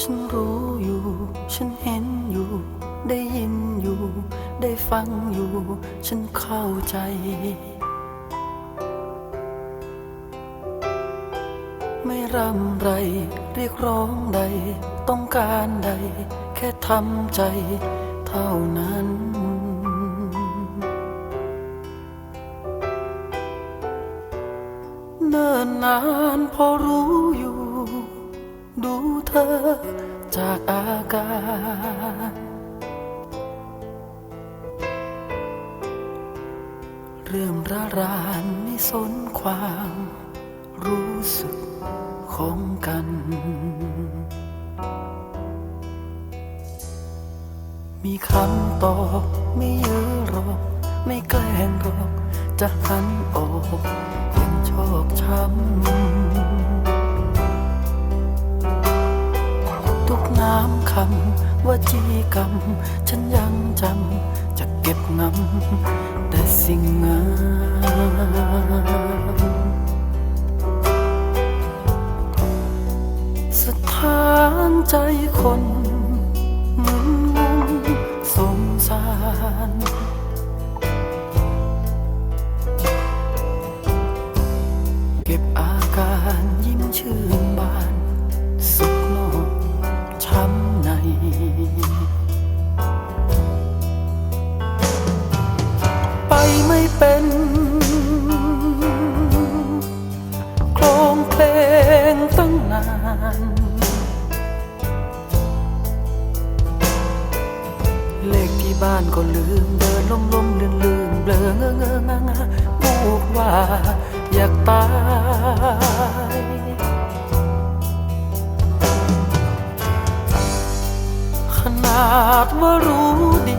ฉันรู้อยู่ ฉันเห็นอยู่ ได้ยินอยู่ ได้ฟังอยู่ ฉันเข้าใจ ไม่ร่ำไร เรียกร้องใด ต้องการใด แค่ทำใจเท่านั้น เนิ่นนานพอรู้อยู่ เธอจากอาการเริ่มระรานไม่สนความรู้สึกของกัน มีคำตอบไม่เยอะหรอกไม่แกล้งหรอกจะหันออกยังชอกช้ำ คำว่าจีกรรม ฉันยังจำจะเก็บงำแต่สิ่งงามสถานใจคนหมุนงงสงสารเก็บอาการยิ้มชื่น เป็น โครงเพลงตั้งนาน เลขที่บ้านก็ลืมเดินลมล้มลืมลืมเบลอเงอเงองางาพูดว่าอยากตายขนาดว่ารู้ดี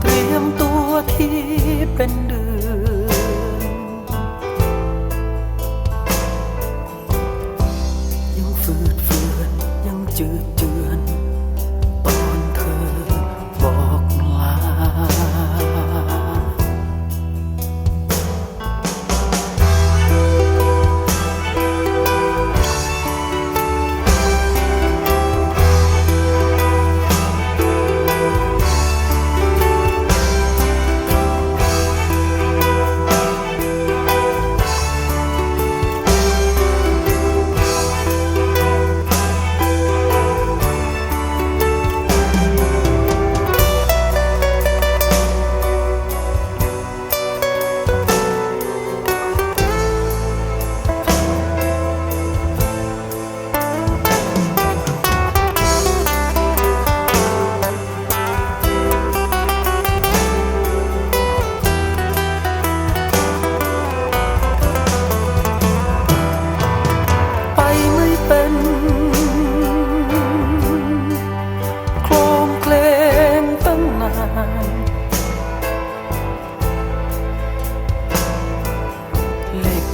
เตรียมตัวที่ เ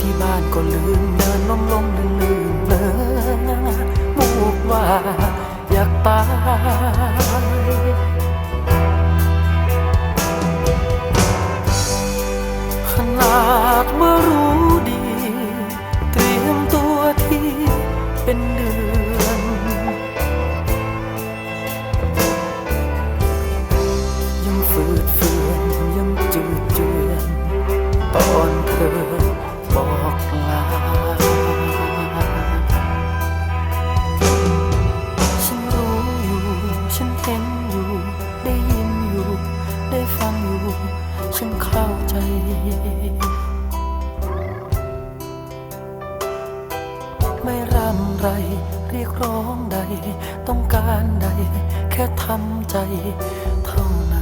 ที่บ้านก็ลืมเดินล้มล้มลืมลืมเลอมูกว่าอยากตายขนาดว่ารู้ดี เตรียมตัวที่เป็นเดือน ยังฝืดเฟือนยังจืดเจือนตอนเธอ ไร เรียกร้องใด ต้องการใด แค่ทำใจเท่านั้น